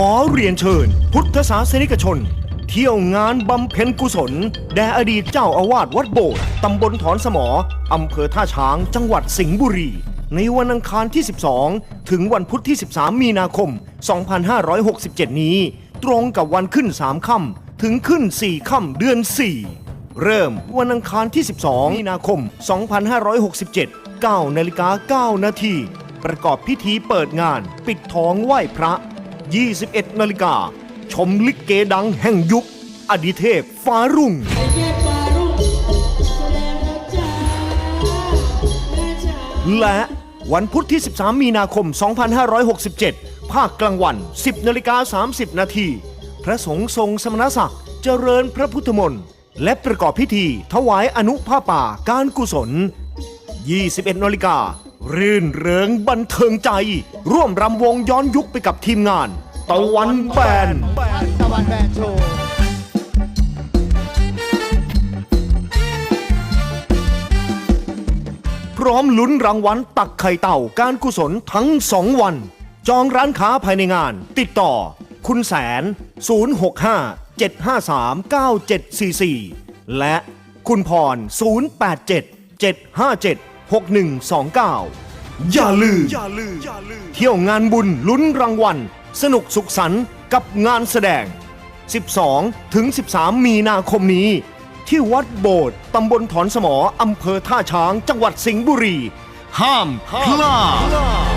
ขอเรียนเชิญ พุทธศาสนิกชน เที่ยวงานบำเพ็ญกุศล แด่อดีตเจ้าอาวาสวัดโบสถ์ตำบลถอนสมออำเภอท่าช้างจังหวัดสิงห์บุรี ในวันอังคารที่ 12 ถึงวันพุธที่ 13 มีนาคม 2567 นี้ ตรงกับวันขึ้น 3 ค่ำถึงขึ้น 4 ค่ำเดือน 4 เริ่มวันอังคารที่ 12 มีนาคม 2567 9นาฬิกา9นาทีประกอบพิธีเปิดงาน ปิดทองไหว้พระ 21 นาฬิกา ชมลิเกดังแห่งยุค อดิเทพฟ้ารุ่ง และวันพุธที่ 13 มีนาคม 2567 ภาคกลางวัน 10 นาฬิกา 30 นาที พระสงฆ์ทรงสมณศักดิ์เจริญพระพุทธมนต์ และประกอบพิธีถวายอนุผ้าป่าการกุศล 21 นาฬิกา รื่นเริงบันเทิงใจ ร่วมรำวงย้อนยุคไปกับทีมงาน ตะวันแบนตะวันแบนโชว์พร้อมลุ้นรางวัลตักไข่เต่าการกุศลทั้ง2วัน จองร้านค้าภายในงาน ติดต่อ คุณแสน 065 753 9744 และคุณพร 087 757 6129 อย่าลืมเที่ยวงานบุญลุ้นรางวัล สนุกสุขสันต์กับงานแสดง 12 ถึง 13 มีนาคมนี้ ที่วัดโบสถ์ตำบลถอนสมออำเภอท่าช้างจังหวัดสิงห์บุรี ห้ามพลาด